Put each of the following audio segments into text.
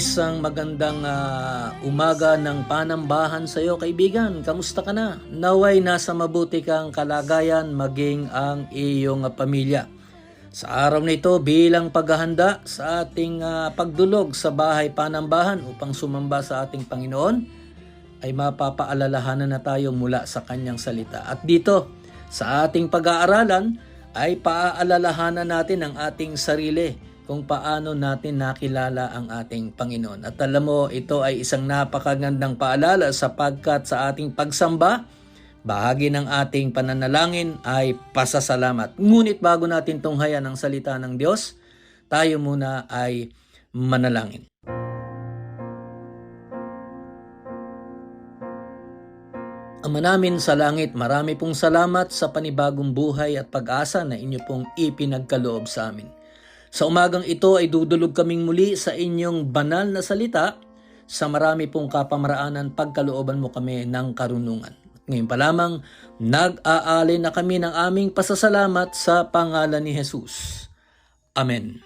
Isang magandang ah, umaga ng panambahan sa iyo kaibigan. Kamusta ka na? Naway nasa mabuti kang kalagayan maging ang iyong pamilya. Sa araw na ito bilang paghahanda sa ating ah, pagdulog sa bahay panambahan upang sumamba sa ating Panginoon ay mapapaalalahanan na tayo mula sa kanyang salita. At dito sa ating pag-aaralan ay paaalalahanan natin ang ating sarili kung paano natin nakilala ang ating Panginoon. At alam mo, ito ay isang napakagandang paalala sapagkat sa ating pagsamba, bahagi ng ating pananalangin ay pasasalamat. Ngunit bago natin tunghayan ang salita ng Diyos, tayo muna ay manalangin. Ama namin sa langit, marami pong salamat sa panibagong buhay at pag-asa na inyo pong ipinagkaloob sa amin. Sa umagang ito ay dudulog kaming muli sa inyong banal na salita sa marami pong kapamaraanan pagkalooban mo kami ng karunungan. Ngayon pa lamang, nag-aali na kami ng aming pasasalamat sa pangalan ni Jesus. Amen.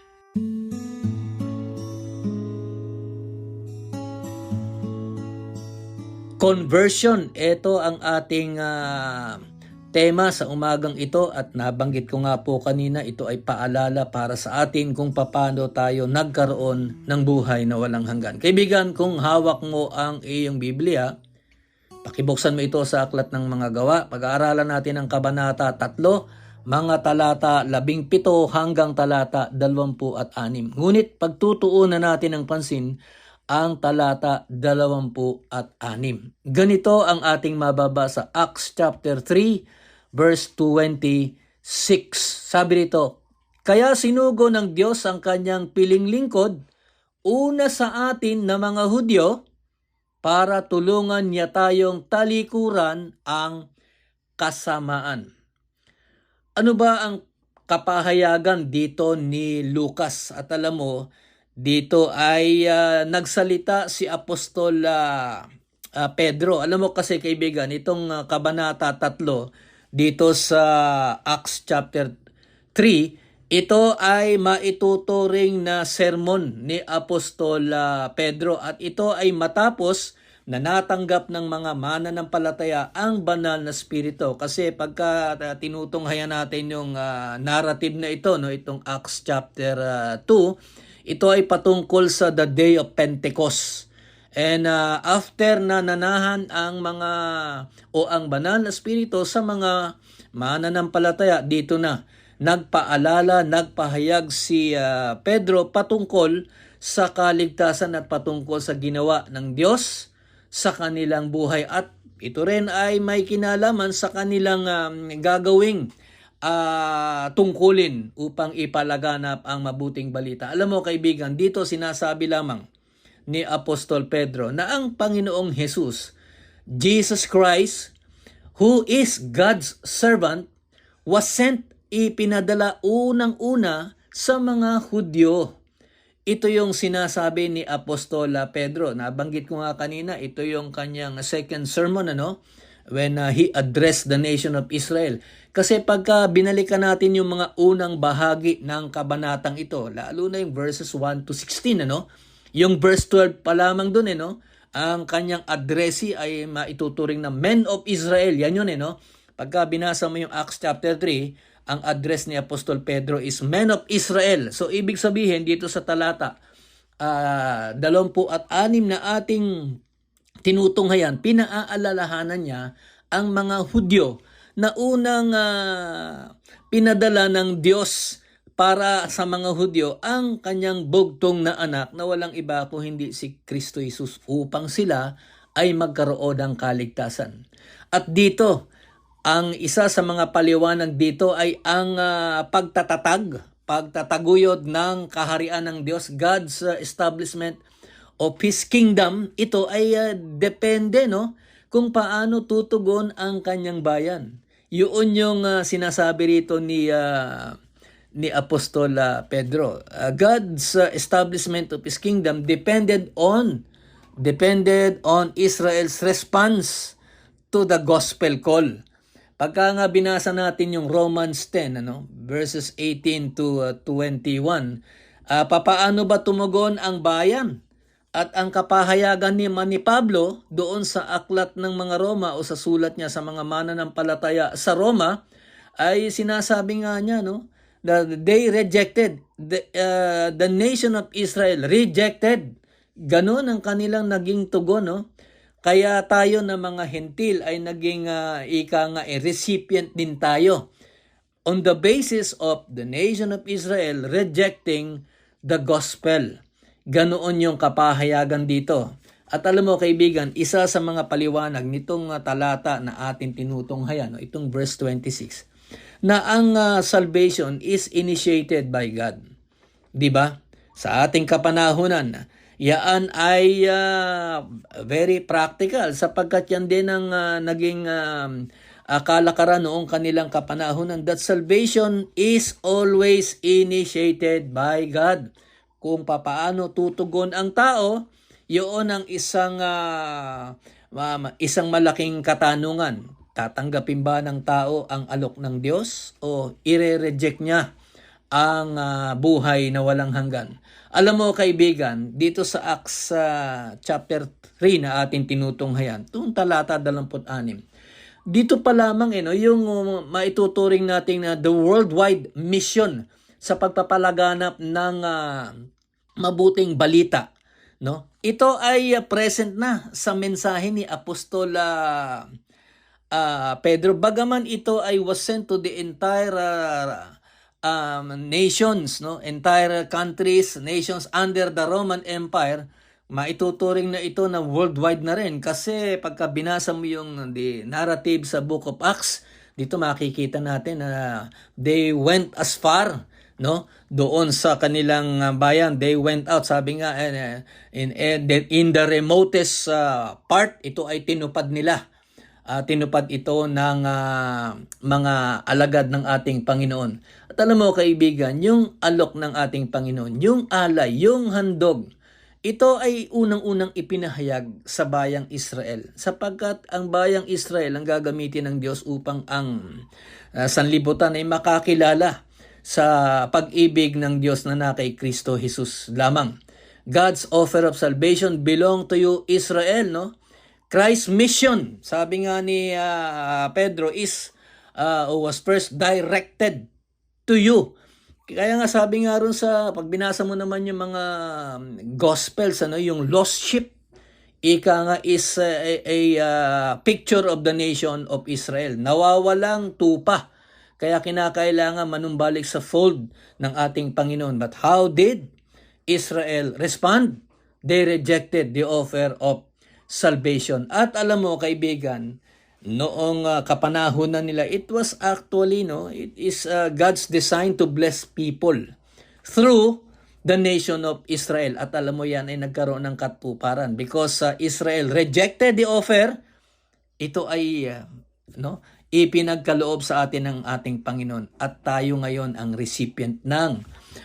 Conversion, ito ang ating ah, tema sa umagang ito at nabanggit ko nga po kanina ito ay paalala para sa atin kung paano tayo nagkaroon ng buhay na walang hanggan. Kaibigan, kung hawak mo ang iyong Biblia, pakibuksan mo ito sa Aklat ng Mga Gawa. Pag-aaralan natin ang Kabanata 3, mga talata 17 hanggang talata 26. Ngunit pagtutuunan natin ng pansin ang talata 26. Ganito ang ating mababasa Acts chapter 3 verse 26. Sabi rito, Kaya sinugo ng Diyos ang kanyang piling lingkod una sa atin na mga Hudyo para tulungan niya tayong talikuran ang kasamaan. Ano ba ang kapahayagan dito ni Lucas? At alam mo, dito ay ah, nagsalita si Apostol ah, ah, Pedro. Alam mo kasi kaibigan, itong ah, kabanata 3 dito sa Acts chapter 3, ito ay maituturing na sermon ni Apostol ah, Pedro at ito ay matapos na natanggap ng mga mananampalataya ang banal na spirito. Kasi pagka uh, tinutunghayan natin yung ah, narrative na ito no itong Acts chapter ah, 2 ito ay patungkol sa the day of Pentecost and ah, after na nanahan ang mga o ang banal na spirito sa mga mananampalataya dito na nagpaalala nagpahayag si ah, Pedro patungkol sa kaligtasan at patungkol sa ginawa ng Diyos sa kanilang buhay at ito rin ay may kinalaman sa kanilang um, gagawing ah, tungkulin upang ipalaganap ang mabuting balita. Alam mo kaibigan, dito sinasabi lamang ni Apostol Pedro na ang Panginoong Jesus, Jesus Christ, who is God's servant, was sent ipinadala unang-una sa mga Hudyo. Ito yung sinasabi ni Apostola Pedro. Nabanggit ko nga kanina, ito yung kanyang second sermon, ano? When uh, he addressed the nation of Israel. Kasi pagka binalikan natin yung mga unang bahagi ng kabanatang ito, lalo na yung verses 1 to 16, ano? Yung verse 12 pa lamang dun, eh, no? Ang kanyang addressee ay maituturing na men of Israel. Yan yun, eh, no? Pagka binasa mo yung Acts chapter 3, ang address ni Apostol Pedro is men of Israel. So ibig sabihin dito sa talata uh, dalawampu at anim na ating tinutunghayan, pinaaalalahanan niya ang mga Hudyo na unang ah, pinadala ng Diyos para sa mga Hudyo ang kanyang bugtong na anak na walang iba kung hindi si Kristo Jesus upang sila ay magkaroon ng kaligtasan. At dito, ang isa sa mga paliwanag dito ay ang ah, pagtatatag, pagtataguyod ng kaharian ng Diyos, God's ah, establishment of His kingdom. Ito ay ah, depende no kung paano tutugon ang kanyang bayan. Yun yung ah, sinasabi rito ni ah, ni Apostol Pedro. Ah, God's ah, establishment of His kingdom depended on depended on Israel's response to the gospel call. Pagka nga binasa natin yung Romans 10, ano, verses 18 to uh, 21, ah, papaano ba tumugon ang bayan? At ang kapahayagan ni, ni Pablo doon sa aklat ng mga Roma o sa sulat niya sa mga mananampalataya sa Roma ay sinasabi nga niya no that they rejected. The uh, the nation of Israel rejected. Ganon ang kanilang naging tugon no? Kaya tayo na mga hentil ay naging ah, ika nga eh, recipient din tayo. On the basis of the nation of Israel rejecting the gospel. Ganoon yung kapahayagan dito. At alam mo kaibigan, isa sa mga paliwanag nitong ah, talata na ating tinutunghayan, no, itong verse 26, na ang ah, salvation is initiated by God. 'Di ba? Sa ating kapanahunan, yaan ay ah, very practical sapagkat yan din ang ah, naging um, akalakaran noong kanilang kapanahunan that salvation is always initiated by God. Kung papaano tutugon ang tao, yun ang isang ma- isang malaking katanungan. Tatanggapin ba ng tao ang alok ng Diyos o ire-reject niya ang ah, buhay na walang hanggan. Alam mo kaibigan, dito sa Acts ah, chapter 3 na ating tinutunghayan, itong talata 26, dito pa lamang eh, no, yung uh, maituturing natin na the worldwide mission sa pagpapalaganap ng ah, mabuting balita. No? Ito ay uh, present na sa mensahe ni Apostol ah, ah, Pedro. Bagaman ito ay was sent to the entire ah, um, nations, no? entire countries, nations under the Roman Empire, maituturing na ito na worldwide na rin. Kasi pagka binasa mo yung the narrative sa Book of Acts, dito makikita natin na they went as far no doon sa kanilang uh, bayan they went out sabi nga eh, in in, in the remotest uh, part ito ay tinupad nila Ah, tinupad ito ng ah, mga alagad ng ating Panginoon. At alam mo kaibigan, yung alok ng ating Panginoon, yung alay, yung handog, ito ay unang-unang ipinahayag sa bayang Israel sapagkat ang bayang Israel ang gagamitin ng Diyos upang ang ah, sanlibutan ay makakilala sa pag-ibig ng Diyos na na kay Kristo Jesus lamang. God's offer of salvation belong to you Israel, no? Christ's mission, sabi nga ni ah, Pedro, is uh, was first directed to you. Kaya nga sabi nga ron sa, pag binasa mo naman yung mga um, gospels, ano, yung lost sheep, ika nga is uh, a, a, uh, picture of the nation of Israel. Nawawalang tupa. Kaya kinakailangan manumbalik sa fold ng ating Panginoon. But how did Israel respond? They rejected the offer of salvation. At alam mo kaibigan, noong uh, kapanahunan nila, it was actually, no, it is uh, God's design to bless people through the nation of Israel. At alam mo yan ay nagkaroon ng katuparan because uh, Israel rejected the offer. Ito ay uh, no, ipinagkaloob sa atin ng ating Panginoon at tayo ngayon ang recipient ng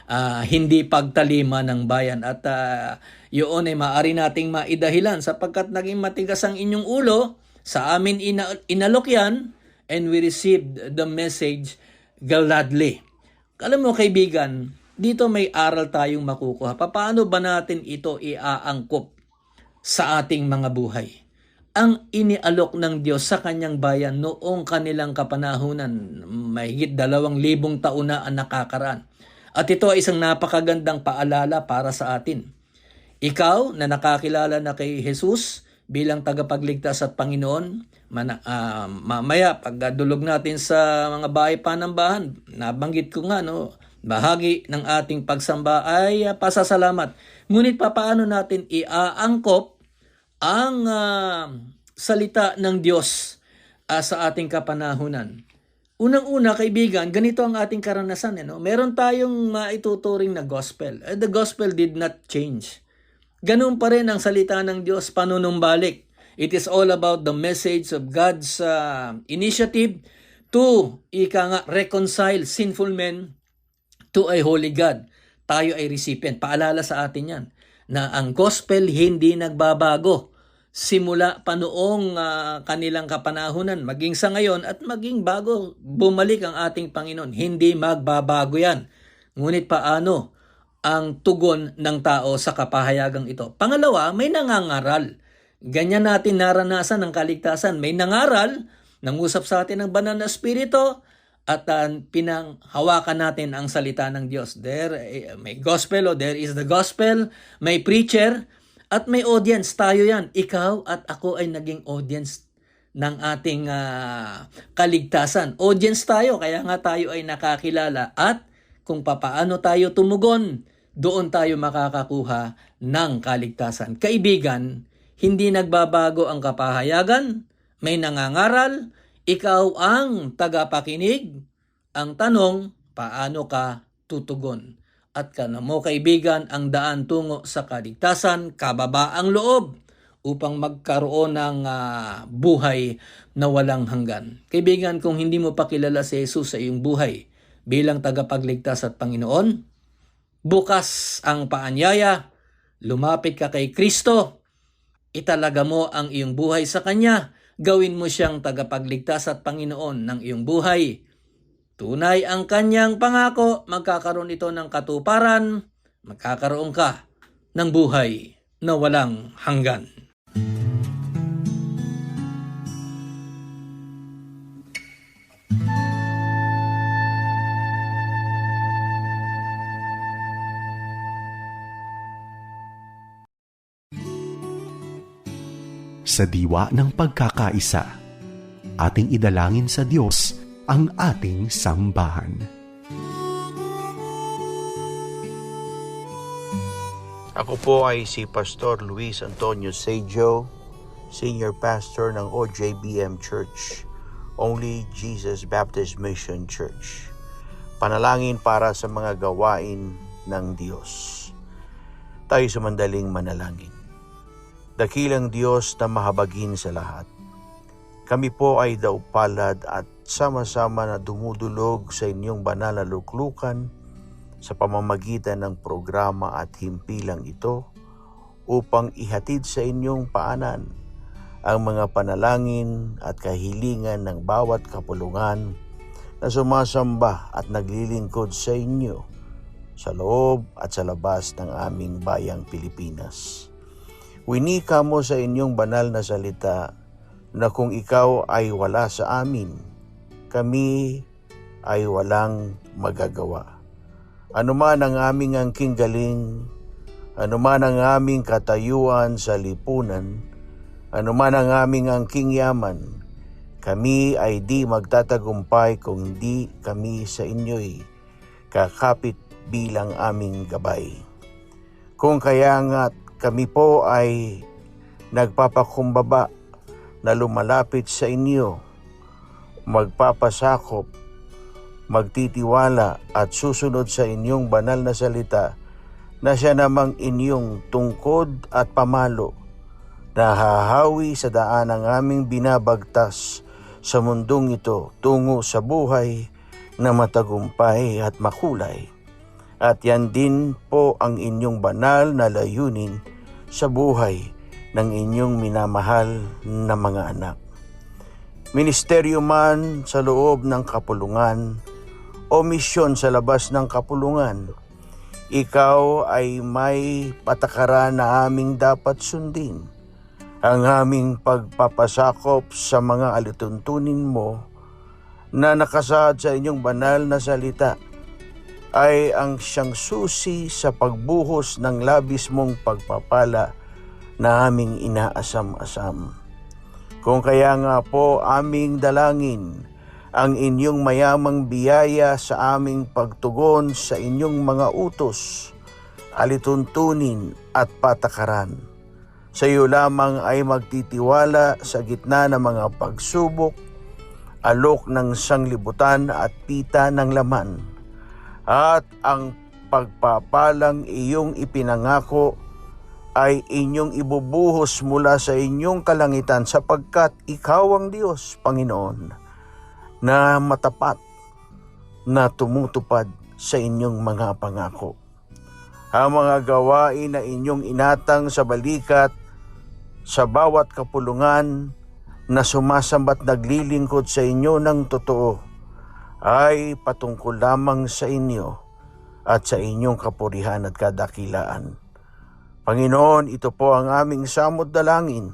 ah, hindi pagtalima ng bayan at uh, yun ay maaari nating maidahilan sapagkat naging matigas ang inyong ulo sa amin ina- inalok yan and we received the message gladly. Alam mo kaibigan, dito may aral tayong makukuha. Paano ba natin ito iaangkop sa ating mga buhay? ang inialok ng Diyos sa kanyang bayan noong kanilang kapanahunan, mahigit dalawang libong taon na ang nakakaraan. At ito ay isang napakagandang paalala para sa atin. Ikaw na nakakilala na kay Jesus bilang tagapagligtas at Panginoon. Mana, ah, mamaya, pagdulog natin sa mga bahay panambahan, nabanggit ko nga, no, bahagi ng ating pagsamba ay ah, pasasalamat. Ngunit papaano natin iaangkop ang ah, salita ng Diyos ah, sa ating kapanahunan? Unang-una, kaibigan, ganito ang ating karanasan. Eh, no? Meron tayong maituturing na gospel. Eh, the gospel did not change. Ganun pa rin ang salita ng Diyos panunumbalik. It is all about the message of God's uh, initiative to, ika nga, reconcile sinful men to a holy God. Tayo ay recipient. Paalala sa atin yan na ang gospel hindi nagbabago simula pa noong ah, kanilang kapanahunan, maging sa ngayon at maging bago bumalik ang ating Panginoon. Hindi magbabago yan. Ngunit paano ang tugon ng tao sa kapahayagang ito? Pangalawa, may nangangaral. Ganyan natin naranasan ang kaligtasan. May nangaral, nangusap sa atin ng banal na espiritu, at uh, pinanghawakan natin ang salita ng Diyos. There eh, may gospel o there is the gospel, may preacher at may audience. Tayo yan. Ikaw at ako ay naging audience ng ating ah, kaligtasan. Audience tayo, kaya nga tayo ay nakakilala at kung papaano tayo tumugon, doon tayo makakakuha ng kaligtasan. Kaibigan, hindi nagbabago ang kapahayagan, may nangangaral, ikaw ang tagapakinig. Ang tanong, paano ka tutugon? At kana mo kaibigan ang daan tungo sa kaligtasan, kababaang loob upang magkaroon ng ah, buhay na walang hanggan. Kaibigan, kung hindi mo pa kilala si Jesus sa iyong buhay bilang tagapagligtas at Panginoon, bukas ang paanyaya, lumapit ka kay Kristo, italaga mo ang iyong buhay sa Kanya, gawin mo siyang tagapagligtas at Panginoon ng iyong buhay. Tunay ang Kanyang pangako, magkakaroon ito ng katuparan, magkakaroon ka ng buhay na walang hanggan. Sa diwa ng pagkakaisa, ating idalangin sa Diyos ang ating sambahan. Ako po ay si Pastor Luis Antonio Sejo, Senior Pastor ng OJBM Church, Only Jesus Baptist Mission Church. Panalangin para sa mga gawain ng Diyos. Tayo sumandaling manalangin. Dakilang Diyos na mahabagin sa lahat. Kami po ay daupalad at sama-sama na dumudulog sa inyong banal na luklukan sa pamamagitan ng programa at himpilang ito upang ihatid sa inyong paanan ang mga panalangin at kahilingan ng bawat kapulungan na sumasamba at naglilingkod sa inyo sa loob at sa labas ng aming bayang Pilipinas. Winika mo sa inyong banal na salita na kung ikaw ay wala sa amin, kami ay walang magagawa. Anuman ang aming angking galing, anuman ang aming katayuan sa lipunan, anuman ang aming angking yaman, kami ay di magtatagumpay kung di kami sa inyo'y kakapit bilang aming gabay. Kung kaya nga kami po ay nagpapakumbaba na lumalapit sa inyo, magpapasakop, magtitiwala at susunod sa inyong banal na salita na siya namang inyong tungkod at pamalo. Na hahawi sa daan ng aming binabagtas sa mundong ito tungo sa buhay na matagumpay at makulay. At yan din po ang inyong banal na layunin sa buhay ng inyong minamahal na mga anak. Ministeryo man sa loob ng kapulungan o misyon sa labas ng kapulungan, ikaw ay may patakaran na aming dapat sundin. Ang aming pagpapasakop sa mga alituntunin mo na nakasaad sa inyong banal na salita ay ang siyang susi sa pagbuhos ng labis mong pagpapala na aming inaasam-asam. Kung kaya nga po aming dalangin ang inyong mayamang biyaya sa aming pagtugon sa inyong mga utos, alituntunin at patakaran. Sa iyo lamang ay magtitiwala sa gitna ng mga pagsubok, alok ng sanglibutan at pita ng laman. At ang pagpapalang iyong ipinangako ay inyong ibubuhos mula sa inyong kalangitan sapagkat ikaw ang Diyos, Panginoon, na matapat na tumutupad sa inyong mga pangako. Ang mga gawain na inyong inatang sa balikat sa bawat kapulungan na sumasambat naglilingkod sa inyo ng totoo ay patungkol lamang sa inyo at sa inyong kapurihan at kadakilaan. Panginoon, ito po ang aming samod dalangin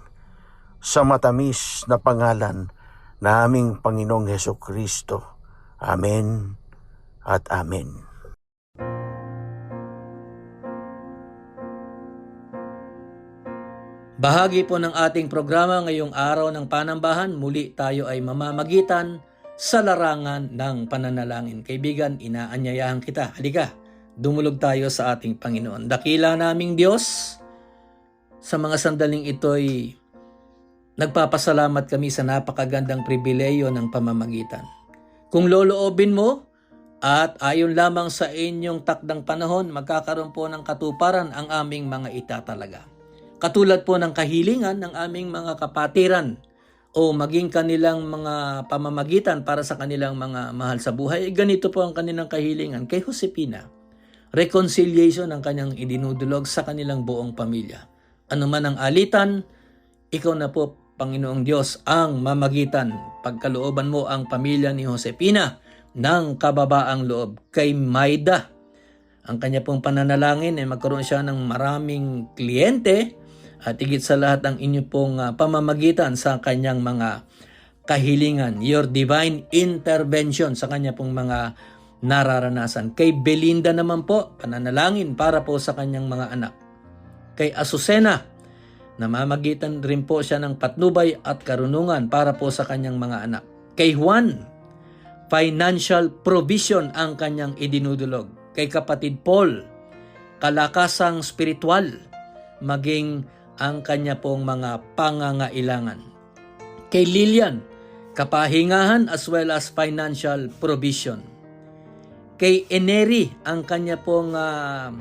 sa matamis na pangalan na aming Panginoong Heso Kristo. Amen at Amen. Bahagi po ng ating programa ngayong araw ng panambahan, muli tayo ay mamamagitan sa larangan ng pananalangin. Kaibigan, inaanyayahan kita. Halika, dumulog tayo sa ating Panginoon. Dakila naming Diyos, sa mga sandaling ito'y nagpapasalamat kami sa napakagandang pribileyo ng pamamagitan. Kung loloobin mo at ayon lamang sa inyong takdang panahon, magkakaroon po ng katuparan ang aming mga itatalaga. Katulad po ng kahilingan ng aming mga kapatiran o maging kanilang mga pamamagitan para sa kanilang mga mahal sa buhay, eh, ganito po ang kanilang kahilingan kay Josepina. Reconciliation ang kanyang idinudulog sa kanilang buong pamilya. Ano man ang alitan, ikaw na po, Panginoong Diyos, ang mamagitan. Pagkalooban mo ang pamilya ni Josepina ng kababaang loob kay Maida. Ang kanya pong pananalangin ay magkaroon siya ng maraming kliyente at higit sa lahat ang inyo pong ah, pamamagitan sa kanyang mga kahilingan, your divine intervention sa kanya pong mga nararanasan. Kay Belinda naman po, pananalangin para po sa kanyang mga anak. Kay Azucena, namamagitan rin po siya ng patnubay at karunungan para po sa kanyang mga anak. Kay Juan, financial provision ang kanyang idinudulog. Kay kapatid Paul, kalakasang spiritual, maging ang kanya pong mga pangangailangan. Kay Lilian, kapahingahan as well as financial provision. Kay Eneri, ang kanya pong ah,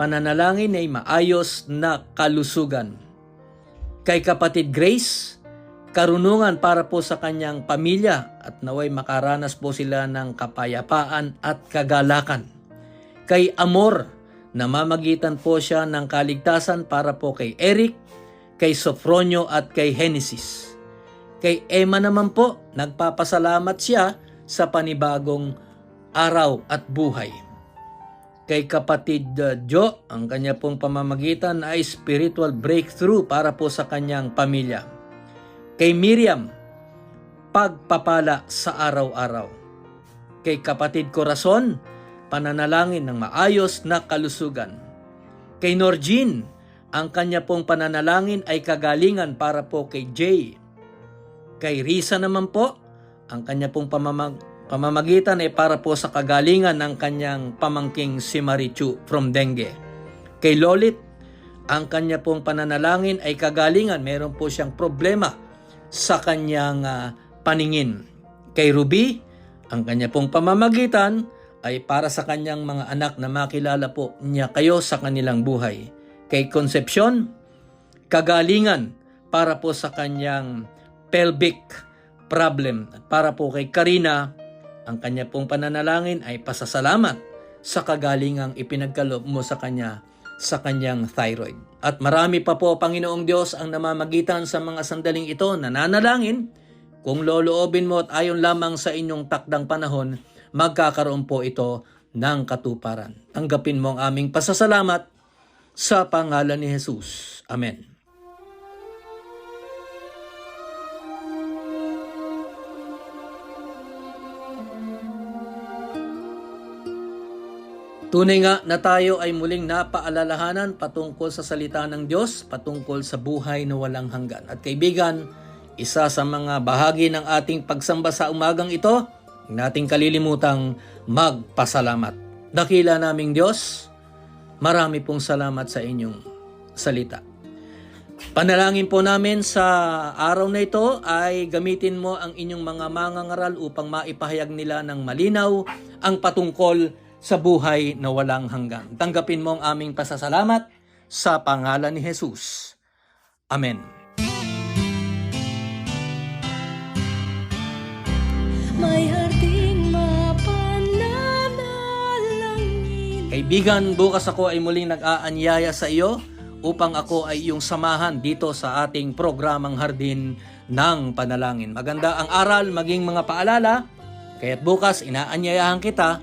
pananalangin ay maayos na kalusugan. Kay kapatid Grace, karunungan para po sa kanyang pamilya at naway makaranas po sila ng kapayapaan at kagalakan. Kay Amor, namamagitan po siya ng kaligtasan para po kay Eric, kay Sofronio at kay Genesis. Kay Emma naman po, nagpapasalamat siya sa panibagong araw at buhay. Kay kapatid uh, Jo, ang kanya pong pamamagitan ay spiritual breakthrough para po sa kanyang pamilya. Kay Miriam, pagpapala sa araw-araw. Kay kapatid Corazon, pananalangin ng maayos na kalusugan. Kay Norjin, ang kanya pong pananalangin ay kagalingan para po kay Jay. Kay Risa naman po, ang kanya pong pamamag pamamagitan ay para po sa kagalingan ng kanyang pamangking si Marichu from dengue. Kay Lolit, ang kanya pong pananalangin ay kagalingan. Meron po siyang problema sa kanyang ah, paningin. Kay Ruby, ang kanya pong pamamagitan ay para sa kanyang mga anak na makilala po niya kayo sa kanilang buhay. Kay Concepcion, kagalingan para po sa kanyang pelvic problem. At para po kay Karina, ang kanya pong pananalangin ay pasasalamat sa kagalingang ipinagkaloob mo sa kanya sa kanyang thyroid. At marami pa po, Panginoong Diyos, ang namamagitan sa mga sandaling ito na nanalangin. Kung loloobin mo at ayon lamang sa inyong takdang panahon, magkakaroon po ito ng katuparan. Tanggapin mo ang aming pasasalamat sa pangalan ni Jesus. Amen. Tunay nga na tayo ay muling napaalalahanan patungkol sa salita ng Diyos, patungkol sa buhay na walang hanggan. At kaibigan, isa sa mga bahagi ng ating pagsamba sa umagang ito, nating kalilimutang magpasalamat. Dakila naming Diyos, marami pong salamat sa inyong salita. Panalangin po namin sa araw na ito ay gamitin mo ang inyong mga mangangaral upang maipahayag nila ng malinaw ang patungkol sa buhay na walang hanggan. Tanggapin mo ang aming pasasalamat sa pangalan ni Jesus. Amen. May harding mapananalangin Kaibigan, bukas ako ay muling nag-aanyaya sa iyo upang ako ay iyong samahan dito sa ating programang Hardin ng Panalangin. Maganda ang aral, maging mga paalala, kaya't bukas inaanyayahan kita,